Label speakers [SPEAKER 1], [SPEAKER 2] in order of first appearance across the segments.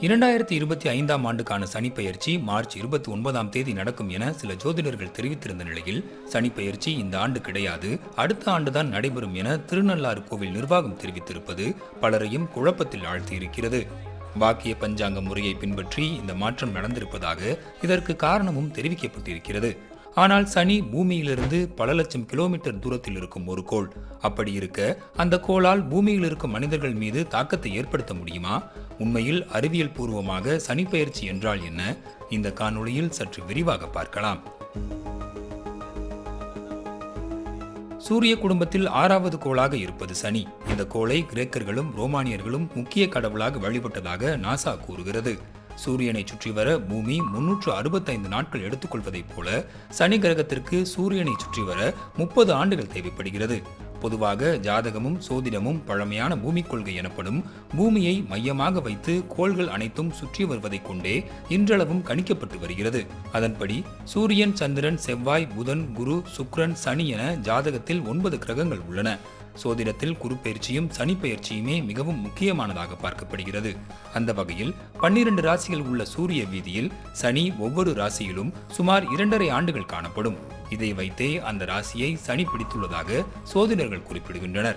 [SPEAKER 1] இரண்டாயிரத்தி இருபத்தி ஐந்தாம் ஆண்டுக்கான சனிப்பெயர்ச்சி மார்ச் இருபத்தி ஒன்பதாம் தேதி நடக்கும் என சில ஜோதிடர்கள் தெரிவித்திருந்த நிலையில் சனிப்பெயர்ச்சி இந்த ஆண்டு கிடையாது. அடுத்த ஆண்டுதான் நடைபெறும் என திருநள்ளாறு கோவில் நிர்வாகம் தெரிவித்திருப்பது பலரையும் குழப்பத்தில் ஆழ்த்தியிருக்கிறது. வாக்கிய பஞ்சாங்க முறையை பின்பற்றி இந்த மாற்றம் நடந்திருப்பதாக இதற்கு காரணமும் தெரிவிக்கப்பட்டிருக்கிறது. ஆனால் சனி பூமியிலிருந்து பல லட்சம் கிலோமீட்டர் தூரத்தில் இருக்கும் ஒரு கோள். அப்படி இருக்க அந்த கோளால் பூமியில் இருக்கும் மனிதர்கள் மீது தாக்கத்தை ஏற்படுத்த முடியுமா? உண்மையில் அறிவியல் பூர்வமாக சனிப்பெயர்ச்சி என்றால் என்ன? இந்த காணொளியில் சற்று விரிவாக பார்க்கலாம். சூரிய குடும்பத்தில் ஆறாவது கோளாக இருப்பது சனி. இந்த கோளை கிரேக்கர்களும் ரோமானியர்களும் முக்கிய கடவுளாக வழிபட்டதாக நாசா கூறுகிறது. சூரியனை சுற்றி வர பூமி முன்னூற்று அறுபத்தைந்து நாட்கள் எடுத்துக்கொள்வதைப் போல சனி கிரகத்திற்கு சூரியனை சுற்றி வர முப்பது ஆண்டுகள் தேவைப்படுகிறது. பொதுவாக ஜாதகமும் சோதிடமும் பழமையான பூமி கொள்கை எனப்படும் பூமியை மையமாக வைத்து கோள்கள் அனைத்தும் சுற்றி வருவதைக் கொண்டே இன்றளவும் கணிக்கப்பட்டு வருகிறது. அதன்படி சூரியன் சந்திரன் செவ்வாய் புதன் குரு சுக்ரன் சனி என ஜாதகத்தில் ஒன்பது கிரகங்கள் உள்ளன. சோதிடத்தில் குருப்பெயர்ச்சியும் சனி பெயர்ச்சியுமே மிகவும் முக்கியமானதாக பார்க்கப்படுகிறது. அந்த வகையில் பன்னிரண்டு ராசிகள் உள்ள சூரிய வீதியில் சனி ஒவ்வொரு ராசியிலும் சுமார் இரண்டரை ஆண்டுகள் காணப்படும். இதை வைத்தே அந்த ராசியை சனி பிடித்துள்ளதாக சோதிடர்கள் குறிப்பிடுகின்றனர்.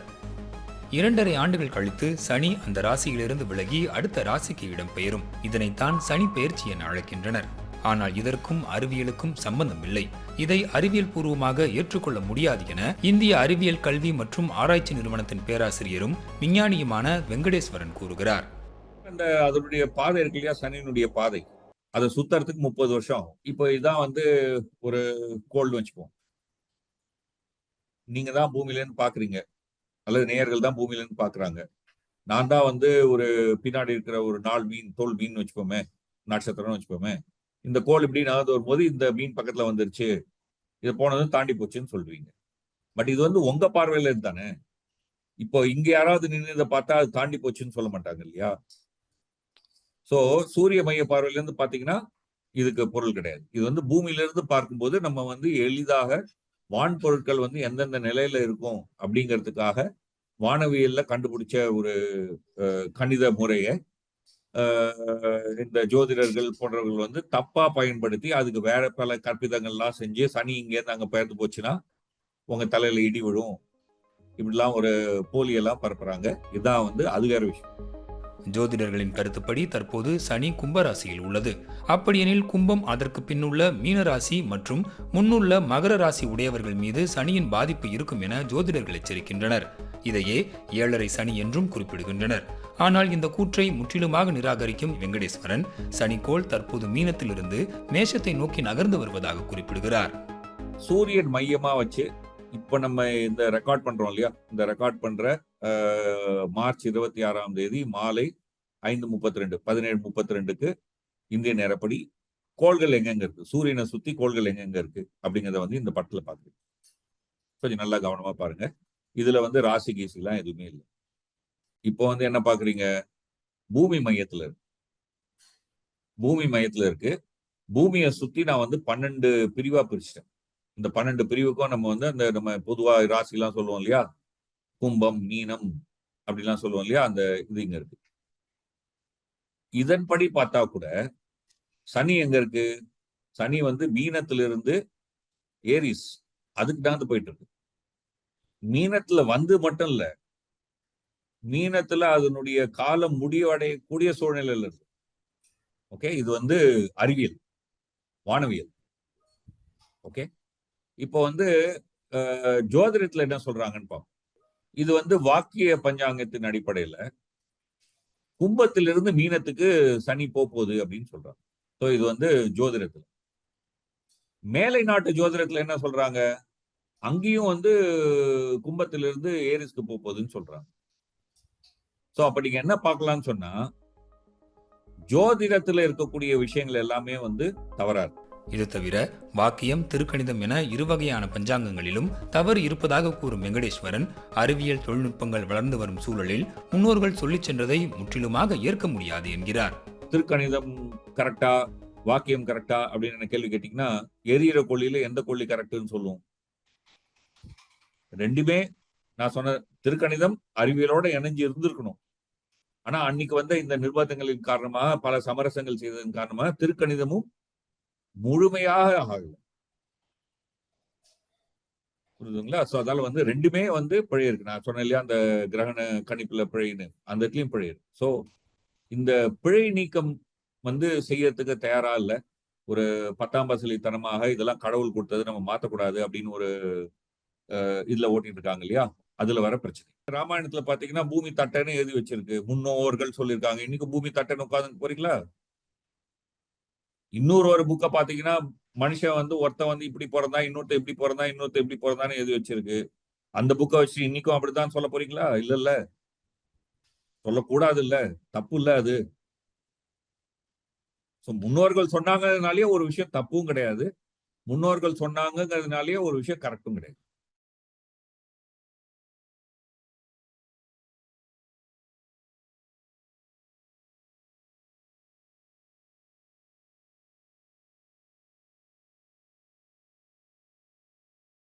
[SPEAKER 1] இரண்டரை ஆண்டுகள் கழித்து சனி அந்த ராசியிலிருந்து விலகி அடுத்த ராசிக்கு இடம்பெயரும். இதனைத்தான் சனி பெயர்ச்சி என அழைக்கின்றனர். ஆனால் இதற்கும் அறிவியலுக்கும் சம்பந்தம் இல்லை. இதை அறிவியல் பூர்வமாக ஏற்றுக்கொள்ள முடியாது என இந்திய அறிவியல் கல்வி மற்றும் ஆராய்ச்சி நிறுவனத்தின் பேராசிரியரும் விஞ்ஞானியுமான வெங்கடேஸ்வரன் கூறுகிறார்.
[SPEAKER 2] அந்த அதனுடைய பாதை இருக்கு இல்லையா? சனியினுடைய பாதை. அதை சுத்தறதுக்கு முப்பது வருஷம் ஆகும். இப்போ இதான் வந்து ஒரு கோல்டு வச்சுப்போம். நீங்க தான் பூமியிலேருந்து பாக்குறீங்க. அல்லது நேயர்கள் தான் பூமியிலேருந்து பாக்குறாங்க. நான் தான் வந்து ஒரு பின்னாடி இருக்கிற ஒரு நாள் மீன் தோல் மீன் வச்சுப்போமே. நட்சத்திரம்னு வச்சுப்போமே. இந்த கோல் இப்படி நகர்ந்து வரும்போது இந்த மீன் பக்கத்துல வந்துருச்சு. இது போனதும் தாண்டி போச்சுன்னு சொல்றீங்க பட் இது வந்து உங்க பார்வையில இருந்தானே. இப்போ இங்க யாராவது நின்று இதை பார்த்தா அது தாண்டி போச்சுன்னு சொல்ல மாட்டாங்க இல்லையா? சோ சூரிய மைய பார்வையில இருந்து பாத்தீங்கன்னா இதுக்கு பொருள் கிடையாது. இது வந்து பூமியில இருந்து பார்க்கும்போது நம்ம வந்து எளிதாக வான் பொருட்கள் வந்து எந்தெந்த நிலையில இருக்கும் அப்படிங்கிறதுக்காக வானவியல்ல கண்டுபிடிச்ச ஒரு அஹ், கணித முறையை இந்த ஜோதிடர்கள் போன்றவர்கள் வந்து தப்பா பயன்படுத்தி அதுக்கு வேற பல கற்பிதங்கள்லாம் செஞ்சு சனி இங்கேருந்து அங்க பெயர்ந்து போச்சுன்னா உங்க தலையில இடி விழும். இப்படிலாம் ஒரு போலியெல்லாம் பரப்புறாங்க. இதான் வந்து அது வேற விஷயம்.
[SPEAKER 1] ஜோதிடர்களின் கருத்துப்படி தற்போது சனி கும்பராசியில் உள்ளது. அப்படியெனில் கும்பம் அதற்கு பின்னுள்ள மீனராசி மற்றும் முன்னுள்ள மகர ராசி உடையவர்கள் மீது சனியின் பாதிப்பு இருக்கும் என ஜோதிடர்கள் எச்சரிக்கின்றனர். இதையே ஏழரை சனி என்றும் குறிப்பிடுகின்றனர். ஆனால் இந்த கூற்றை முற்றிலுமாக நிராகரிக்கும் வெங்கடேஸ்வரன் சனிக்கோள் தற்போது மீனத்திலிருந்து மேஷத்தை நோக்கி நகர்ந்து வருவதாக குறிப்பிடுகிறார்.
[SPEAKER 2] சூரியன் மையமா வச்சு இப்ப நம்ம இந்த ரெக்கார்ட் பண்றோம் இல்லையா? இந்த ரெக்கார்ட் பண்ற அஹ், மார்ச் இருபத்தி ஆறாம் தேதி மாலை ஐந்து முப்பத்தி ரெண்டு பதினேழு முப்பத்தி ரெண்டுக்கு இந்திய நேரப்படி கோள்கள் எங்கெங்க இருக்கு? சூரியனை சுத்தி கோள்கள் எங்கெங்க இருக்கு? அப்படிங்கறத வந்து இந்த படத்துல பாக்குறீங்க கொஞ்சம் நல்லா கவனமா பாருங்க. இதுல வந்து ராசி கீசிலாம் எதுவுமே இல்லை. இப்போ வந்து என்ன பாக்குறீங்க? பூமி மையத்துல இருக்கு. பூமி மையத்துல இருக்கு. பூமியை சுத்தி நான் வந்து பன்னெண்டு பிரிவா பிரிச்சிட்டேன். இந்த பன்னெண்டு பிரிவுக்கும் நம்ம வந்து அந்த நம்ம பொதுவா ராசிலாம் சொல்லுவோம் இல்லையா? கும்பம் மீனம் அப்படிலாம் சொல்லுவோம் இல்லையா? அந்த இது இங்க இருக்கு. இதன்படி பார்த்தா கூட சனி எங்க இருக்கு? சனி வந்து மீனத்திலிருந்து ஏரிஸ் அதுக்கு தான் போயிட்டு இருக்கு. மீனத்துல வந்து மட்டும் இல்லை மீனத்துல அதனுடைய காலம் முடிவடையக்கூடிய சூழ்நிலையில இருக்கு. ஓகே இது வந்து அறிவியல் வானவியல். ஓகே இப்போ வந்து ஜோதிடத்துல என்ன சொல்றாங்கன்னு பார்ப்போம் இது வந்து வாக்கிய பஞ்சாங்கத்தின் அடிப்படையில கும்பத்திலிருந்து மீனத்துக்கு சனி போகுது அப்படின்னு சொல்றாங்க. ஸோ இது வந்து ஜோதிடத்துல. மேலை நாட்டு ஜோதிடத்துல என்ன சொல்றாங்க? அங்கேயும் வந்து கும்பத்திலிருந்து ஏரிஸ்க்கு போகுதுன்னு சொல்றாங்க. ஸோ அப்ப நீங்க என்ன பார்க்கலாம்னு சொன்னா ஜோதிடத்துல இருக்கக்கூடிய விஷயங்கள் எல்லாமே வந்து தவறா இருக்கு
[SPEAKER 1] இது தவிர வாக்கியம் திருக்கணிதம் என இருவகையான பஞ்சாங்கங்களிலும் தவறு இருப்பதாக கூறும் வெங்கடேஸ்வரன் அறிவியல் தொழில்நுட்பங்கள் வளர்ந்து வரும் சூழலில் முன்னோர்கள் சொல்லிச் சென்றதை முற்றிலுமாக ஏற்க முடியாது என்கிறார்.
[SPEAKER 2] திருக்கணிதம் கரெக்டா வாக்கியம் கரெக்டா அப்படின்னு என்ன கேள்வி கேட்டீங்கன்னா எரியிற கொள்ளியில எந்த கொள்ளி கரெக்ட்னு சொல்லுவோம். ரெண்டுமே நான் சொன்ன திருக்கணிதம் அறிவியலோட இணைஞ்சு இருந்திருக்கணும். ஆனா அன்னைக்கு வந்த இந்த நிர்பந்தங்களின் காரணமாக பல சமரசங்கள் செய்ததன் காரணமாக திருக்கணிதமும் முழுமையாக ஆகல. புரியுதுங்களா? சோ அதால வந்து ரெண்டுமே வந்து பிழை இருக்கு நான் சொன்னேன் இல்லையா அந்த கிரகண கணிப்புல பிழைன்னு அந்த இடத்துலயும் பிழை இருக்கு சோ இந்த பிழை நீக்கம் வந்து செய்யறதுக்கு தயாரா இல்ல. ஒரு பத்தாம் பசலித்தனமாக இதெல்லாம் கடவுள் கொடுத்தது நம்ம மாத்தக்கூடாது அப்படின்னு ஒரு இதுல ஓட்டிட்டு இருக்காங்க இல்லையா? அதுல வர பிரச்சனை. ராமாயணத்துல பாத்தீங்கன்னா பூமி தட்டைன்னு எழுதி வச்சிருக்கு. முன்னோர்கள் சொல்லியிருக்காங்க. இன்னைக்கு பூமி தட்டைன்னு உட்காந்து போறீங்களா? இன்னொரு ஒரு புக்கை பாத்தீங்கன்னா மனுஷன் வந்து ஒருத்தன் வந்து இப்படி பிறந்தா இன்னொருத்த எப்படி பிறந்தா இன்னொருத்த எப்படி பிறந்தான்னு எழுதி வச்சிருக்கு. அந்த புக்கை வச்சு இன்னைக்கும் அப்படித்தான் சொல்ல போறீங்களா? இல்ல இல்ல சொல்லக்கூடாது இல்ல. தப்பு இல்ல அது. சோ முன்னோர்கள் சொன்னாங்கனாலே ஒரு விஷயம் தப்பும் கிடையாது. முன்னோர்கள் சொன்னாங்கங்கிறதுனாலயே ஒரு விஷயம் கரெக்டும் கிடையாது.